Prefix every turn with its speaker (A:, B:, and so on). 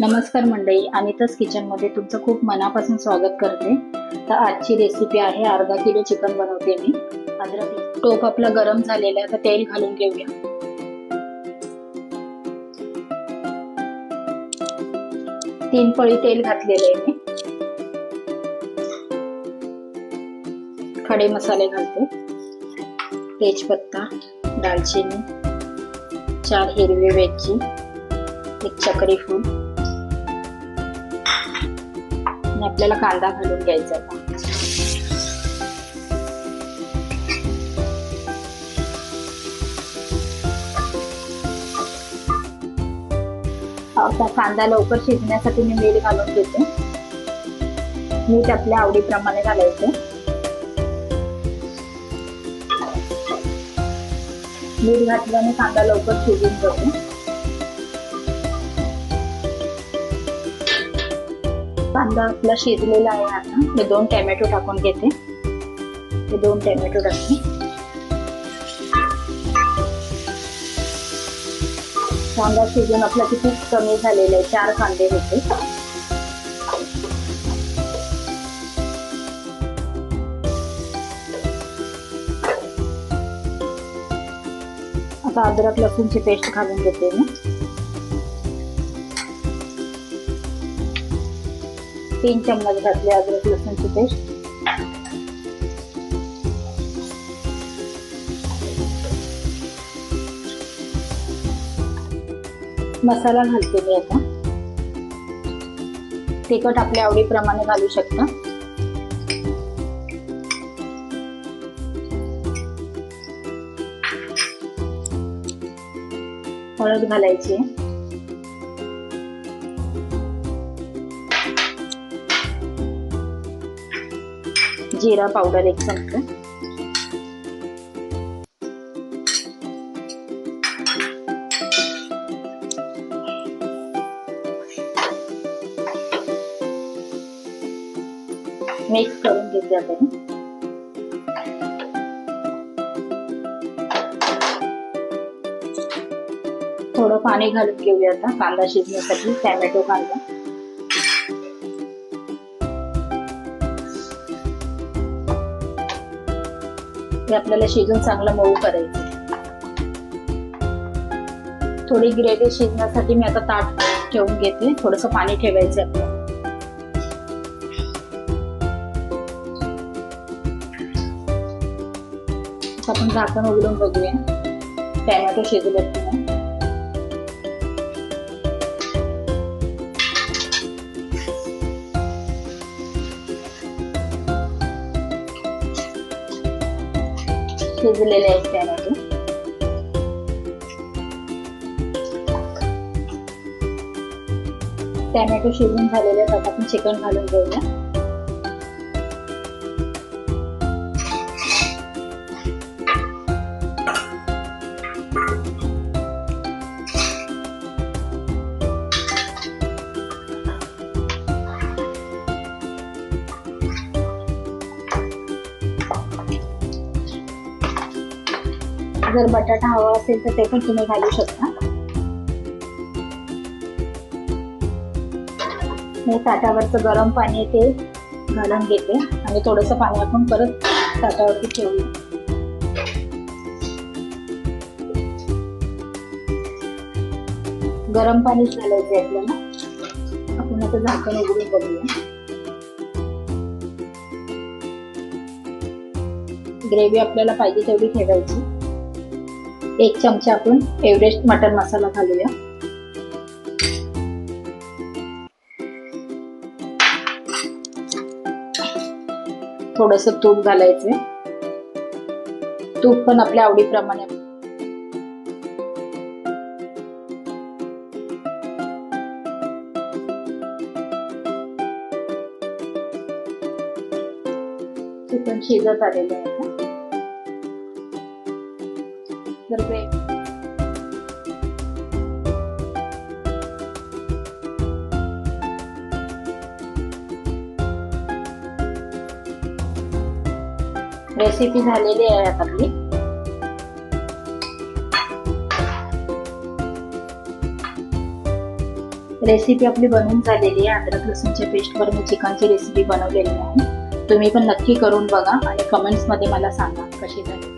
A: नमस्कार मंडळी अनिताच किचनमध्ये तुमचं खूप मनापासून स्वागत करते. तर आजची रेसिपी आहे अर्धा किलो चिकन बनवते मी. अद्रक टोप आपला गरम झालेला आहे तर तेल घालून घेऊया. तीन पळी तेल घातलेले आहे मी. खडे मसाले घालते. तेजपत्ता दालचिनी चार हिरवी वेलची एक चक्री फूल. आणि आपल्याला कांदा घालून घ्यायचा आता कांदा लवकर शिजण्यासाठी मी मीठ घालून घेते. मीठ आपल्या आवडीप्रमाणे घालायचे. मीठ घातल्याने कांदा लवकर शिजून जातो. कांदा आपला शिजलेला आहे आता. मी दोन टॅमॅटो टाकून घेते. ते दोन टॅमॅटो टाकते कांदा शिजून आपला किती कमी झालेला आहे? चार कांदे होते. आता अद्रक लसूणची पेस्ट घालून घेते मी. तीन चम्मच घातले अद्रक लसूणची पेस्ट. मसाला घालते मी आता. तिखट आपल्या आवडीप्रमाणे घालू शकता. हळद घालायची. जिरा पावडर एक चमचा. मिक्स करून घेते आपण. थोडं पाणी घालून घेऊया आता कांदा शिजण्यासाठी टॅमॅटो कांदा. हे आपल्याला शिजून चांगलं मऊ करायचं. थोडी ग्रेव्ही शिजण्यासाठी मी आता ताट ठेवून घेते. थोडस पाणी ठेवायचं आपलं आपण झाकण उघडून बघूया. टॅमॅटो शिजले शिजलेले आहेत टॅमॅटो टॅमॅटो शिजून झालेले आहेत आता आपण चिकन घालून घेऊया जर बटाटा हवा असेल तर ते पण तुम्ही घालू शकता. मी ताटावरचं गरम पाणी ते घालून घेते आणि थोडंसं पाणी आपण परत ताटावरती ठेवू गरम पाणीच घालायचं आपल्याला आपण आता झाकण उघडून बघूया. ग्रेव्ही आपल्याला पाहिजे तेवढी ठेवायची. एक चमचा आपण एव्हरेस्ट मटन मसाला घालूया. थोडस तूप घालायचं तूप पण आपल्या आवडीप्रमाणे. शिजत आलेलं आहे. तर रेसिपी झालेली आहे आता आपली. रेसिपी आपली बनवून झालेली आहे. अद्रक लसूणच्या पेस्टवर मी चिकनची रेसिपी बनवलेली आहे. तुम्ही पण नक्की करून बघा आणि कमेंट्समध्ये मला सांगा कशी झाली.